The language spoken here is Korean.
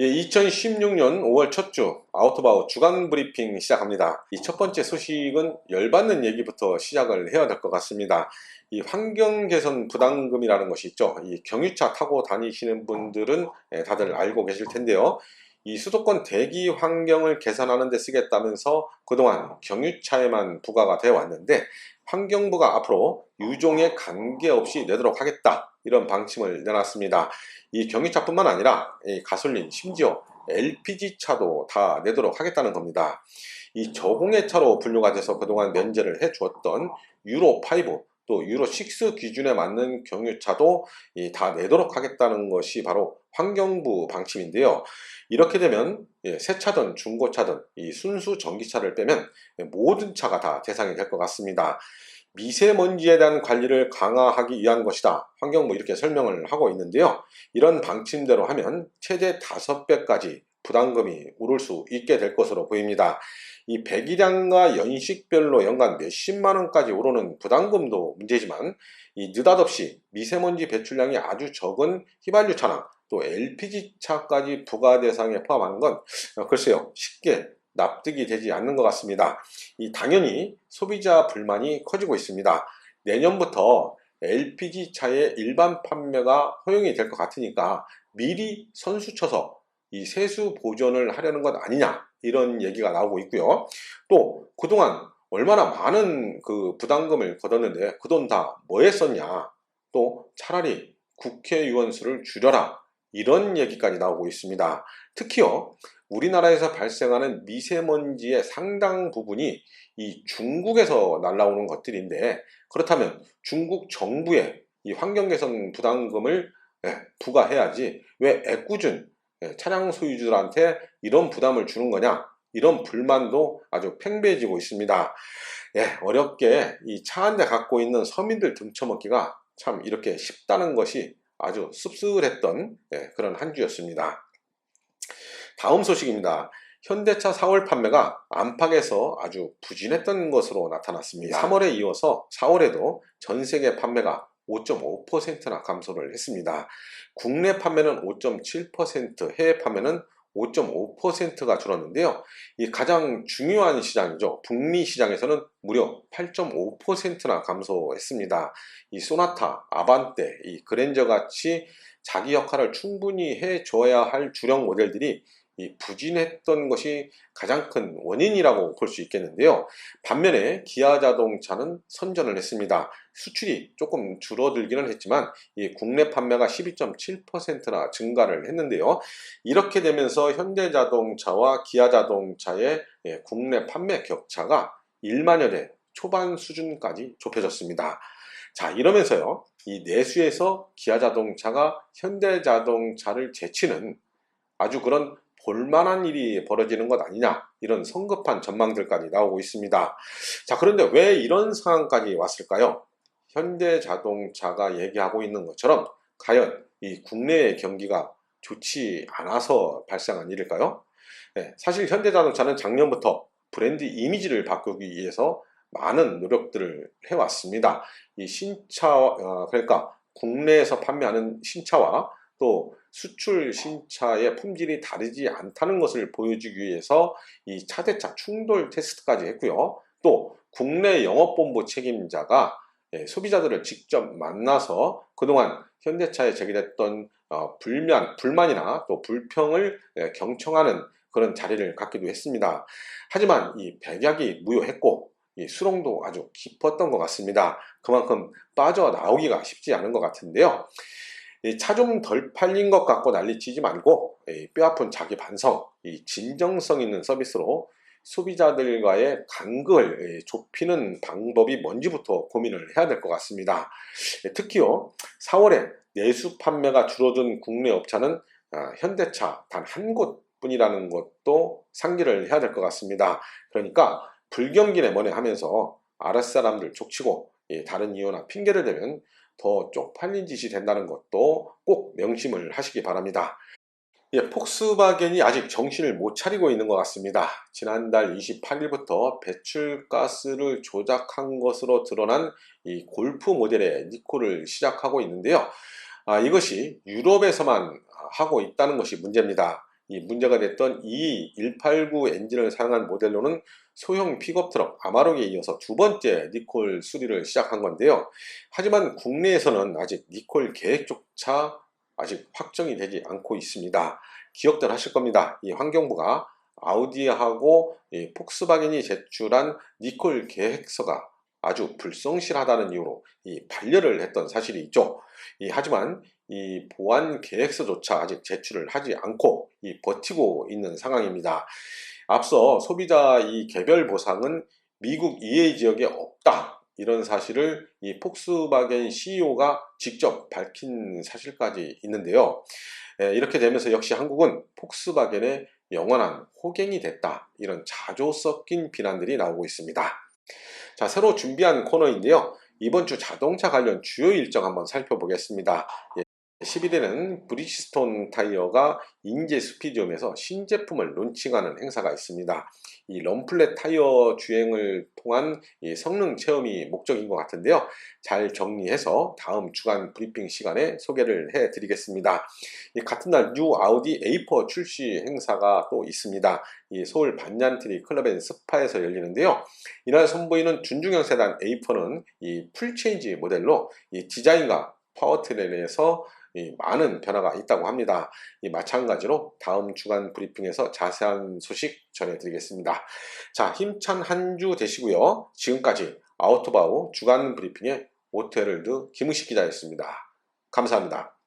예, 2016년 5월 첫 주 아우토바우 주간 브리핑 시작합니다. 이 첫 번째 소식은 열받는 얘기부터 시작을 해야 될 것 같습니다. 이 환경 개선 부담금이라는 것이 있죠. 이 경유차 타고 다니시는 분들은 예, 다들 알고 계실 텐데요. 이 수도권 대기 환경을 개선하는 데 쓰겠다면서 그동안 경유차에만 부과가 되어 왔는데 환경부가 앞으로 유종에 관계없이 내도록 하겠다 이런 방침을 내놨습니다. 이 경유차뿐만 아니라 이 가솔린 심지어 LPG차도 다 내도록 하겠다는 겁니다. 이 저공해 차로 분류가 돼서 그동안 면제를 해 주었던 유로5 또 유로6 기준에 맞는 경유차도 다 내도록 하겠다는 것이 바로 환경부 방침인데요. 이렇게 되면 예, 새 차든 중고차든 이 순수 전기차를 빼면 모든 차가 다 대상이 될 것 같습니다. 미세먼지에 대한 관리를 강화하기 위한 것이다. 환경부 이렇게 설명을 하고 있는데요. 이런 방침대로 하면 최대 5배까지 부담금이 오를 수 있게 될 것으로 보입니다. 이 배기량과 연식별로 연간 몇십만 원까지 오르는 부담금도 문제지만 이 느닷없이 미세먼지 배출량이 아주 적은 휘발유 차나 또 LPG 차까지 부가 대상에 포함하는 건 글쎄요 쉽게 납득이 되지 않는 것 같습니다. 이 당연히 소비자 불만이 커지고 있습니다. 내년부터 LPG 차의 일반 판매가 허용이 될 것 같으니까 미리 선수 쳐서 이 세수 보존을 하려는 것 아니냐 이런 얘기가 나오고 있고요. 또 그동안 얼마나 많은 그 부담금을 걷었는데 그 돈 다 뭐에 썼냐 또 차라리 국회의원 수를 줄여라 이런 얘기까지 나오고 있습니다. 특히요 우리나라에서 발생하는 미세먼지의 상당 부분이 이 중국에서 날라오는 것들인데 그렇다면 중국 정부에 이 환경개선 부담금을 예, 부과해야지 왜 애꿎은 예, 차량 소유주들한테 이런 부담을 주는 거냐 이런 불만도 아주 팽배해지고 있습니다. 예, 어렵게 이 차 한 대 갖고 있는 서민들 등쳐먹기가 참 이렇게 쉽다는 것이 아주 씁쓸했던 예, 그런 한 주였습니다. 다음 소식입니다. 현대차 4월 판매가 안팎에서 아주 부진했던 것으로 나타났습니다. 3월에 이어서 4월에도 전 세계 판매가 5.5%나 감소를 했습니다. 국내 판매는 5.7%, 해외 판매는 5.5%가 줄었는데요. 이 가장 중요한 시장이죠. 북미 시장에서는 무려 8.5%나 감소했습니다. 이 소나타, 아반떼, 이 그랜저 같이 자기 역할을 충분히 해줘야 할 주력 모델들이 이 부진했던 것이 가장 큰 원인이라고 볼 수 있겠는데요. 반면에 기아 자동차는 선전을 했습니다. 수출이 조금 줄어들기는 했지만 이 국내 판매가 12.7%나 증가를 했는데요. 이렇게 되면서 현대자동차와 기아자동차의 예, 국내 판매 격차가 1만여 대 초반 수준까지 좁혀졌습니다. 자 이러면서요. 이 내수에서 기아자동차가 현대자동차를 제치는 아주 그런 볼만한 일이 벌어지는 것 아니냐 이런 성급한 전망들까지 나오고 있습니다. 자 그런데 왜 이런 상황까지 왔을까요? 현대자동차가 얘기하고 있는 것처럼 과연 이 국내의 경기가 좋지 않아서 발생한 일일까요? 네, 사실 현대자동차는 작년부터 브랜드 이미지를 바꾸기 위해서 많은 노력들을 해왔습니다. 이 신차 어, 그러니까 국내에서 판매하는 신차와 또 수출 신차의 품질이 다르지 않다는 것을 보여주기 위해서 이 차대차 충돌 테스트까지 했고요. 또 국내 영업본부 책임자가 예, 소비자들을 직접 만나서 그동안 현대차에 제기됐던 어, 불만, 불만이나 또 불평을 예, 경청하는 그런 자리를 갖기도 했습니다. 하지만 이 백약이 무효했고 이 수렁도 아주 깊었던 것 같습니다. 그만큼 빠져나오기가 쉽지 않은 것 같은데요. 차 좀 덜 팔린 것 같고 난리치지 말고 뼈아픈 자기 반성, 이 진정성 있는 서비스로 소비자들과의 간극을 좁히는 방법이 뭔지부터 고민을 해야 될 것 같습니다. 특히요, 4월에 내수 판매가 줄어든 국내 업체는 아, 현대차 단 한 곳뿐이라는 것도 상기를 해야 될 것 같습니다. 그러니까 불경기네 뭐네 하면서 아랫사람들 족치고 다른 이유나 핑계를 대면 더 쪽팔린 짓이 된다는 것도 꼭 명심을 하시기 바랍니다. 예, 폭스바겐이 아직 정신을 못 차리고 있는 것 같습니다. 지난달 28일부터 배출가스를 조작한 것으로 드러난 이 골프 모델의 니콜을 시작하고 있는데요. 아, 이것이 유럽에서만 하고 있다는 것이 문제입니다. 이 문제가 됐던 E189 엔진을 사용한 모델로는 소형 픽업 트럭 아마록에 이어서 두 번째 니콜 수리를 시작한 건데요. 하지만 국내에서는 아직 니콜 계획조차 아직 확정이 되지 않고 있습니다. 기억들 하실 겁니다. 이 환경부가 아우디하고 이 폭스바겐이 제출한 니콜 계획서가 아주 불성실하다는 이유로 이 반려를 했던 사실이 있죠. 이, 하지만 이 보안 계획서조차 아직 제출을 하지 않고 이 버티고 있는 상황입니다. 앞서 소비자 이 개별 보상은 미국 EA 지역에 없다. 이런 사실을 이 폭스바겐 CEO가 직접 밝힌 사실까지 있는데요. 에, 이렇게 되면서 역시 한국은 폭스바겐의 영원한 호갱이 됐다. 이런 자조 섞인 비난들이 나오고 있습니다. 자, 새로 준비한 코너인데요. 이번 주 자동차 관련 주요 일정 한번 살펴보겠습니다. 예, 11일에는 브리지스톤 타이어가 인제 스피디움에서 신제품을 론칭하는 행사가 있습니다. 이 럼플렛 타이어 주행을 통한 성능 체험이 목적인 것 같은데요. 잘 정리해서 다음 주간 브리핑 시간에 소개를 해 드리겠습니다. 같은 날 뉴 아우디 에이퍼 출시 행사가 또 있습니다. 이 서울 반얀트리 클럽 앤 스파에서 열리는데요. 이날 선보이는 준중형 세단 에이퍼는 이 풀체인지 모델로 이 디자인과 파워트레인에서 많은 변화가 있다고 합니다. 마찬가지로 다음 주간 브리핑에서 자세한 소식 전해드리겠습니다. 자, 힘찬 한 주 되시고요. 지금까지 아우토바우 주간 브리핑의 오테르드 김우식 기자였습니다. 감사합니다.